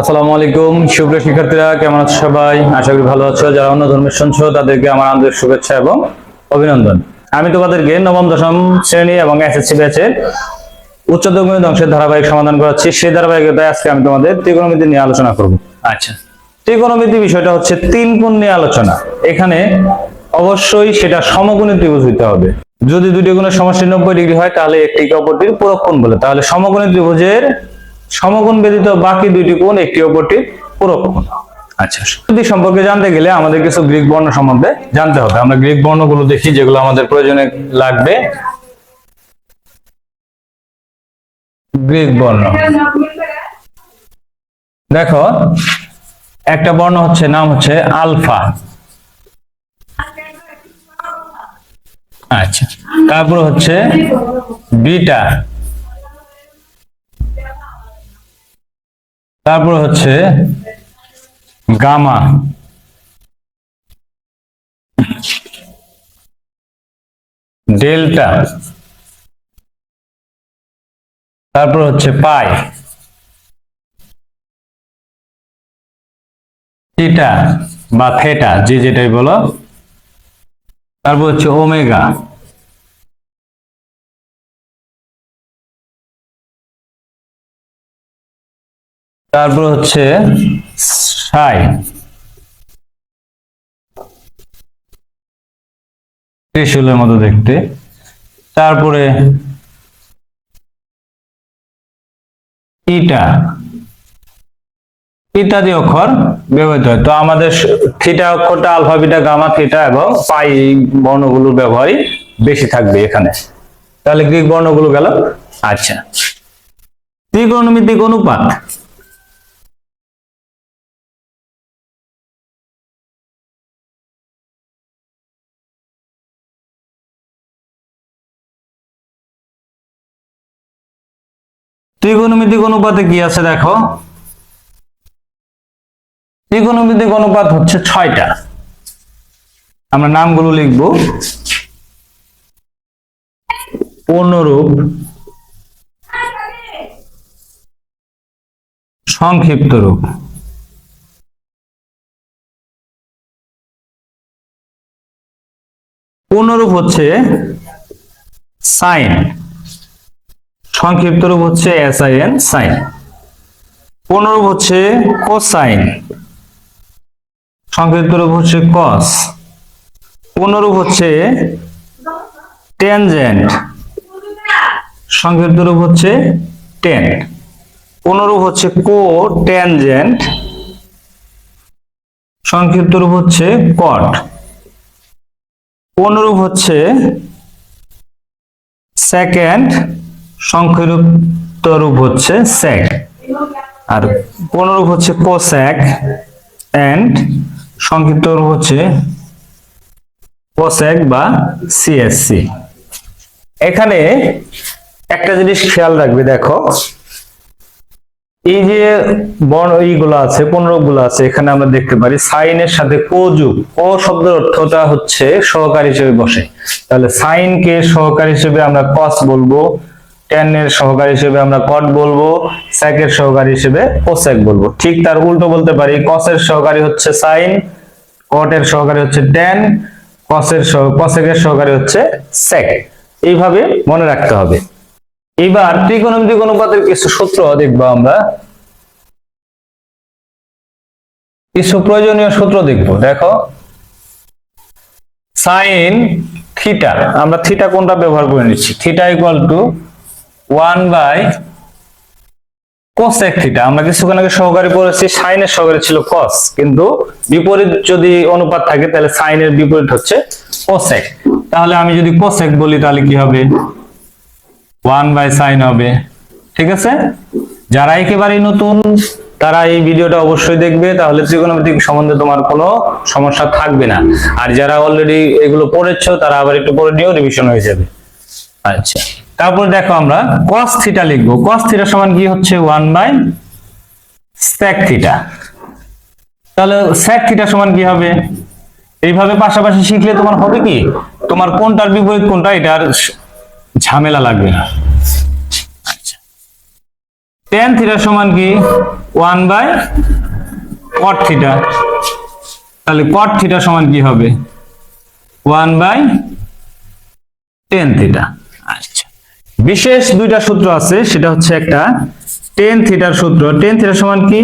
আসসালামু আলাইকুম। সুপ্রিয় শিক্ষার্থীরা কেমন আছো সবাই? আশা করি ভালো আছো। যারা অন্য ধর্মের শুনছো তাদেরকে আমার আন্তরিক শুভেচ্ছা এবং অভিনন্দন। আমি তোমাদেরকে নবম দশম শ্রেণি এবং এসএসসি ব্যাচের উচ্চ গণিত অংশের ধারাবাহিক সমাধান করাচ্ছি। সেই ধারাবাহিকতায় আজকে আমি তোমাদের ত্রিকোণমিতি নিয়ে আলোচনা করব। আচ্ছা। ত্রিকোণমিতি বিষয়টা হচ্ছে তিন কোণ নিয়ে আলোচনা। এখানে অবশ্যই সেটা সমকোণী ত্রিভুজ হইতে হবে। যদি দুটি কোণের সমষ্টি নব্বই ডিগ্রি হয় তাহলে একটিকে অপরটির পূরক কোণ বলে। তাহলে সমকোণী ত্রিভুজের সমকোণ ব্যতীত বাকি দুইটি কোণ একটি অপরটির পূরক কোণ আচ্ছা সম্পর্কে জানতে গেলে আমাদের কিছু গ্রিক বর্ণ সম্বন্ধে জানতে হবে। আমরা গ্রিক বর্ণগুলো দেখি যেগুলো আমাদের প্রয়োজনে লাগবে। গ্রিক বর্ণ। দেখো একটা বর্ণ হচ্ছে নাম হচ্ছে আলফা। আচ্ছা। তারপর হচ্ছে বিটা। তারপর হচ্ছে গামা। ডেল্টা। তারপর হচ্ছে পাই। থিটা বা থেটা, যে যেটাই বলো। তারপর হচ্ছে ওমেগা। তারপর হচ্ছে সাই। ত্রিশূলের মতো দেখতে। তারপরে ইটা। ইত্যাদি অক্ষর ব্যবহৃত হয়। তো আমাদের থিটা অক্ষরটা, আলফা, বিটা, গামা, থিটা এবং পাই বর্ণগুলোর ব্যবহারই বেশি থাকবে এখানে। তাহলে গ্রিক বর্ণগুলো গেল? আচ্ছা। ত্রিকোণমিতিক অনুপাত। ত্রিকোণমিতিক অনুপাতে কি আছে দেখো? ত্রিকোণমিতিক অনুপাত হচ্ছে ছয়টা। আমরা নামগুলো লিখব। পূর্ণরূপ সংক্ষিপ্ত রূপ। পূর্ণরূপ হচ্ছে সাইন। সংক্ষিপ্ত রূপ হচ্ছে এস আই এন সাইন। পূর্ণরূপ হচ্ছে কোসাইন। সংক্ষিপ্ত রূপ হচ্ছে কস। পূর্ণরূপ হচ্ছে টেনজেন্ট। সংক্ষিপ্ত রূপ হচ্ছে টেন। পূর্ণরূপ হচ্ছে কো টেনজেন্ট সংক্ষিপ্ত রূপ হচ্ছে কট। পূর্ণরূপ হচ্ছে সেকেন্ড। সংক্ষিপ্ত রূপ হচ্ছে স্যাক আর পূর্ণরূপ হচ্ছে কোস্যাক এন্ড সংক্ষিপ্ত রূপ হচ্ছে কোস্যাক বা সিএসসি এখানে একটা জিনিস খেয়াল রাখবে, দেখো। এই যে বর্ণ এইগুলো আছে গুলো আছে, এখানে আমরা দেখতে পারি সাইনের সাথে কো যুগ কো শব্দের অর্থটা হচ্ছে সহকারী হিসেবে বসে। তাহলে সাইন কে সহকারী হিসেবে আমরা কস বলব টেন এর সহকারী হিসেবে আমরা কট বলব স্যাকের সহকারী হিসেবে কোসেক বলব। ঠিক তার উল্টো বলতে পারি কসের সহকারী হচ্ছে সাইন কটের সহকারী হচ্ছে টেন কসের কসেকের সহকারী হচ্ছে সেক এইভাবে মনে রাখতে হবে। এবার ত্রিকোণমিতিক অনুপাতের কিছু সূত্র দেখব আমরা। কিছু প্রয়োজনীয় সূত্র দেখব, দেখো। সাইন থিটা আমরা থিটা কোনটা ব্যবহার করে নিচ্ছি? Theta equal to one by cosec theta আমরা কিছুক্ষণ আগে সহকারী পড়েছি, সাইনের সহকারী ছিল কস কিন্তু বিপরীত যদি অনুপাত থাকে, তাহলে সাইনের বিপরীত হচ্ছে কোসেক তাহলে আমি যদি কোসেক বলি, তাহলে কি হবে? ওয়ান বাই সাইন হবে। ঠিক আছে? যারা একেবারেই নতুন, তারা এই ভিডিওটা অবশ্যই দেখবে। তাহলে ত্রিকোণমিতিক সম্বন্ধে তোমার কোনো সমস্যা থাকবে না। আর যারা অলরেডি এগুলো পড়েছো, তারা আবার একটু পরে নিয়েও রিভিশন হয়ে যাবে। আচ্ছা। তারপর দেখো আমরা cos থিটা লিখব। cos থিটা সমান কি হচ্ছে? 1 বাই sec থিটা তাহলে sec থিটা সমান কি হবে? এইভাবে পাশাপাশি শিখলে তোমার হবে কি? তোমার কোনটার বিপরীত, কোনটা? এটার ঝামেলা লাগবে না। আচ্ছা। টেন থিটা সমান কি? ওয়ান বাই কট থিটা তাহলে কট থিটা সমান কি হবে? ওয়ান বাই টেন থিটা বিশেষ দুইটা সূত্র আছে, সেটা হচ্ছে একটা টেন থিটার সূত্র। টেন থিটা সমান কি?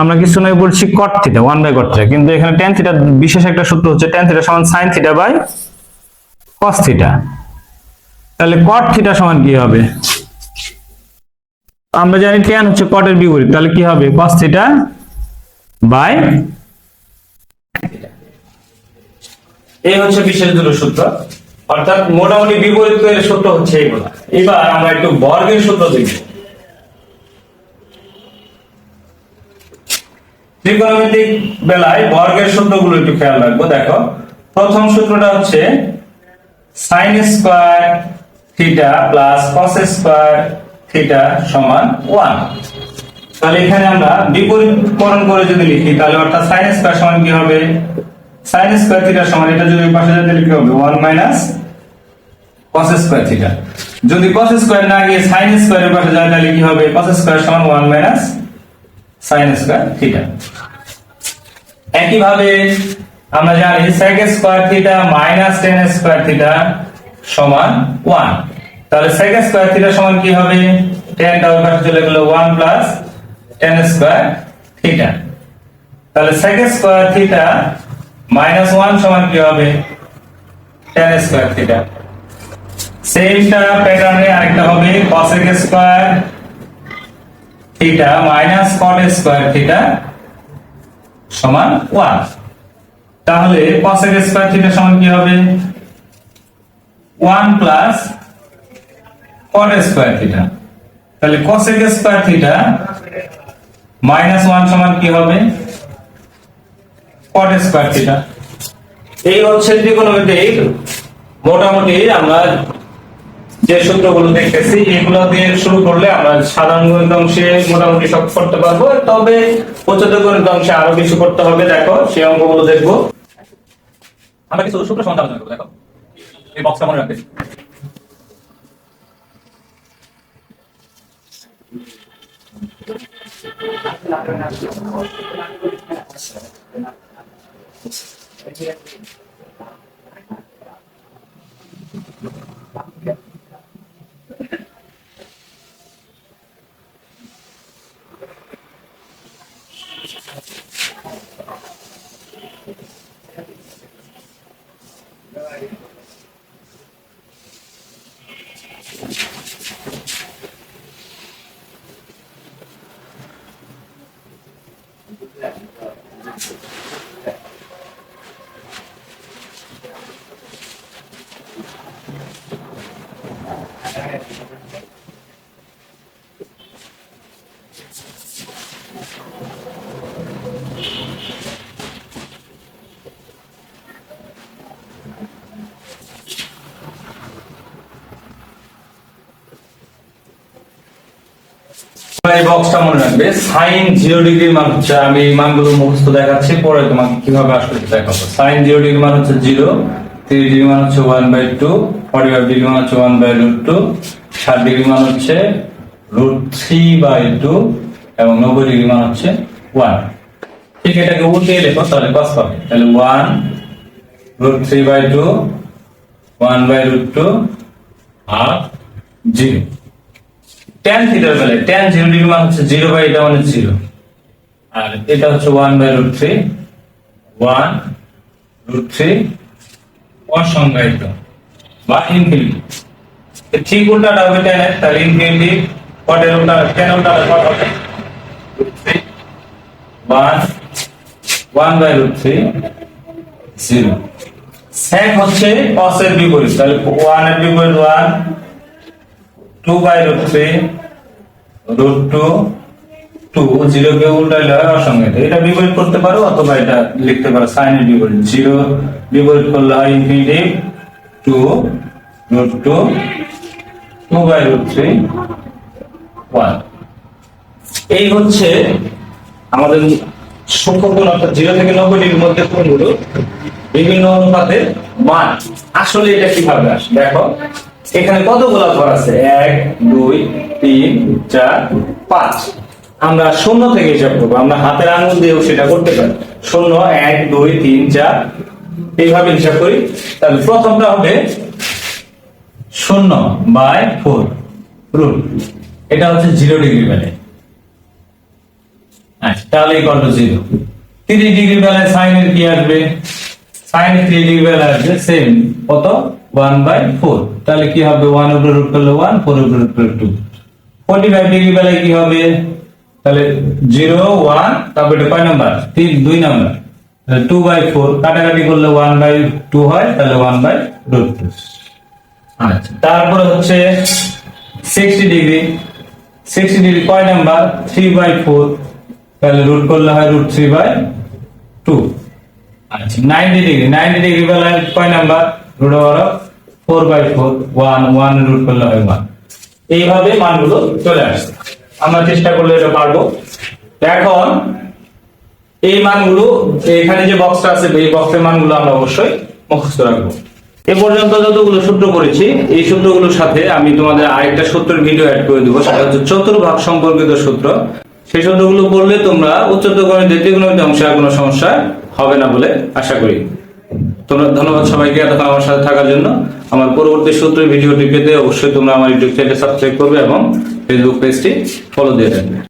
আমরা কিছু নয় বলছি cot theta one by cot theta কিন্তু এখানে টেন থিটা বিশেষ একটা সূত্র হচ্ছে টেন থিটা সমান sine theta by cos theta তাহলে কট থিটা সমান কি হবে? আমরা জানি টেন হচ্ছে কটের বিপরীত, তাহলে কি হবে? কস থিটা বাই এই হচ্ছে বিশেষ দুটো সূত্র। অর্থাৎ মোটামুটি বিপরীত সূত্র হচ্ছে এবার আমরা একটু বর্গের সূত্র দেখব ত্রিকোণমিতিক বেলায় বর্গের সূত্রগুলো একটু খেয়াল রাখব, দেখো। প্রথম সূত্রটা হচ্ছে sine square theta plus cos square theta সমান ওয়ান তাহলে এখানে আমরা বিপরীতকরণ করে যদি লিখি, তাহলে অর্থাৎ সাইন স্কোয়ার সমান কি হবে? সাইন স্কোয়ার থিটা সমান, এটা যদি পাশে যেতে লিখতে হবে one minus cos square theta যদি কস স্কোয়ার না গিয়ে সাইন স্কোয়ারের পাশে যায়, তাহলে কি হবে? কস স্কোয়ার সমান one minus sine square theta একইভাবে আমরা জানি sec square theta tan square theta সমান ওয়ান তাহলে sec স্কোয়ার থিটা সমান কি হবে? টেনটা ওই পাশে চলে গেল one plus tan square theta তাহলে sec square theta minus one সমান কি হবে? টেন স্কোয়ার থিটা সেমটা প্যাটার্নে আরেকটা হবে cosec square theta minus cot square theta সমান ওয়ান তাহলে cosec স্কোয়ার থিটা সমান কি হবে? One plus cot square theta তাহলে cosec square theta minus one সমান কি হবে? cot স্কোয়ার থিটা এই হচ্ছে ত্রিকোণমিতিক মোটামুটি আমরা যে সূত্রগুলো দেখতেছি, এগুলো দিয়ে শুরু করলে আমরা সাধারণ গণিত অংশে মোটামুটি সব করতে পারব। তবে উচ্চতর গণিত অংশে আরও কিছু করতে হবে, দেখো, সেই অঙ্কগুলো দেখব। আমরা কিছু সূত্র সমাধান করব, দেখো। এই বক্সটা মনে এই বক্সটা মনে রাখবে। সাইন জিরো ডিগ্রির মান হচ্ছে, আমি এই মানগুলো মুখস্থ দেখাচ্ছি, পরে তোমাকে কীভাবে আসলে দেখাবো। সাইন জিরো ডিগ্রি মান হচ্ছে জিরো থ্রি ডিগ্রি মান হচ্ছে one by two forty five degree মান হচ্ছে ওয়ান বাই রুট টু ষাট ডিগ্রি মান হচ্ছে রুট থ্রি বাই টু এবং নব্বই ডিগ্রি মান হচ্ছে ওয়ান ঠিক এটাকে উল্টে লেখো, তাহলে কস পাবে। তাহলে one root three by two one by root two R zero tan থিটার বেলায় টেন জিরো ডিগ্রি মান হচ্ছে জিরো বাই এটা মানে জিরো আর এটা হচ্ছে one by root three one root three অসংজ্ঞায়িত। বা ইনফিনিটি ঠিক উল্টাটা হবে টেন এর তাহলে ইনফিনিটি কটের উল্টা টেন উল্টাটা কট হবে one one by root three zero sec হচ্ছে কসের বিপরীত, তাহলে ওয়ানের বিপরীত one two by root three, root two two, zero কে উল্টাইলে হয় অসংজ্ঞায়িত। এটা বিপরীত করতে পারো অথবা এটা লিখতে পারো। সাইনের বিপরীত। জিরো বিপরীত করলে হয় infinity two, root two two by root three, one. এই হচ্ছে আমাদের সূক্ষ্মকোণ অর্থাৎ জিরো থেকে নব্বই ডিগ্রির মধ্যে কোণগুলো বিভিন্ন অনুপাতের মান। আসলে এটা কীভাবে আসে? দেখো এখানে কতগুলো ঘর আছে? এক, দুই, তিন, চার, পাঁচ। আমরা শূন্য থেকে হিসাব করব। আমরা হাতের আঙুল দিয়েও সেটা করতে পারি। শূন্য, এক, দুই, তিন, চার। এইভাবে হিসাব করি। তাহলে প্রথমটা হবে শূন্য বাই ফোর রুট। এটা হচ্ছে জিরো ডিগ্রি বেলায় আচ্ছা তাহলে equal to zero. Three degree বেলায় সাইনের কি আসবে? সাইন থ্রি ডিগ্রি বেলায় আসবে সেম কত? ওয়ান বাই ফোর তাহলে কি হবে? ওয়ান উপরে রুট করলে ওয়ান ফোর উপরে রুট করলে টু ফোর্টি ফাইভ ডিগ্রি বেলায় কি হবে? তাহলে জিরো ওয়ান তারপর এটা কয় নাম্বার তিন দুই নাম্বার টু বাই ফোর কাটাকাটি করলে ওয়ান বাই টু হয় তাহলে ওয়ান বাই রুট টু আচ্ছা। তারপরে হচ্ছে সিক্সটি ডিগ্রি। সিক্সটি ডিগ্রি কয় নাম্বার থ্রি বাই ফোর তাহলে রুট করলে হয় রুট থ্রি বাই টু আচ্ছা। নাইনটি ডিগ্রি নাইনটি ডিগ্রি বেলায় কয় number root over four by four, one one root করলে হয় ওয়ান। এইভাবে মানগুলো চলে আমরা চেষ্টা করলে এটা পারব। এখন এই মানগুলো, এখানে যে বক্সটা আছে, এই বক্সের মানগুলো আমরা অবশ্যই মুখস্থ রাখব। এ পর্যন্ত যতগুলো সূত্র করেছি এই সূত্রগুলোর সাথে আমি তোমাদের আরেকটা সূত্রের ভিডিও অ্যাড করে দেবো। সেটা হচ্ছে চতুর্ভাগ সম্পর্কিত সূত্র। সেই সূত্রগুলো পড়লে তোমরা উচ্চতর গণিতের ত্রিকোণমিতি অংশে আর কোনো সমস্যা হবে না বলে আশা করি। তোমরা ধন্যবাদ সবাইকে এতক্ষণ আমার সাথে থাকার জন্য। আমার পরবর্তী সূত্রের ভিডিওটি পেতে অবশ্যই তোমরা আমার ইউটিউব চ্যানেল সাবস্ক্রাইব করবে এবং ফেসবুক পেজটি ফলো দিয়ে রাখবে।